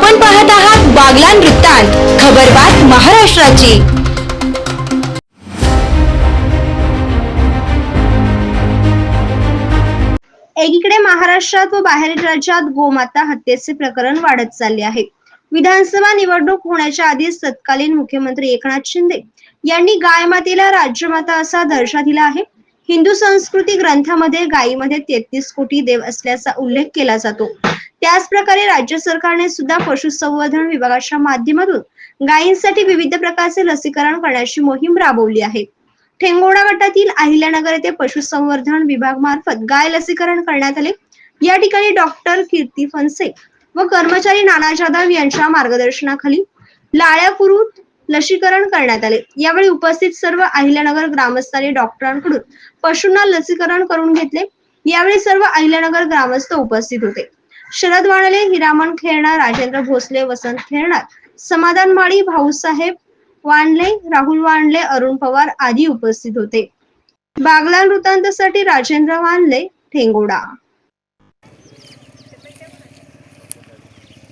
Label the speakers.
Speaker 1: आपण पाहत आहात बागलान वृत्तांत खबरबात महाराष्ट्राची.
Speaker 2: एकीकडे महाराष्ट्रात व बाहेरील राज्यात गोमाता हत्येचे प्रकरण वाढत चालले आहे. विधानसभा निवडणूक होण्याच्या आधीच तत्कालीन मुख्यमंत्री एकनाथ शिंदे यांनी गायमातेला राज्यमाता असा दर्जा दिला आहे. हिंदू संस्कृती ग्रंथामध्ये गायीमध्ये तेहतीस कोटी देव असल्याचा उल्लेख केला जातो. त्याचप्रकारे राज्य सरकारने सुद्धा पशुसंवर्धन विभागाच्या माध्यमातून गायींसाठी विविध प्रकारचे लसीकरण करण्याची मोहीम राबवली आहे. ठेंगोडा गटातील अहिल्यानगर येथे पशुसंवर्धन विभाग मार्फत गाय लसीकरण करण्यात आले. या ठिकाणी डॉक्टर कीर्ती फनसे व कर्मचारी नाना जाधव यांच्या मार्गदर्शनाखाली लाळ्या कुरूत लसीकरण करण्यात आले. यावेळी उपस्थित सर्व अहिल्यानगर ग्रामस्थांनी डॉक्टरांकडून पशूंना लसीकरण करून घेतले. यावेळी सर्व अहिल्यानगर ग्रामस्थ उपस्थित होते. शरद वाणले हिरामण खेळणार राजेंद्र भोसले वसंत खेळणार. समाधान माळी भाऊसाहेब वानले राहुल वानले अरुण पवार आदी उपस्थित होते. बागला वृत्तांतासाठी राजेंद्र वानले ठेंगोडा.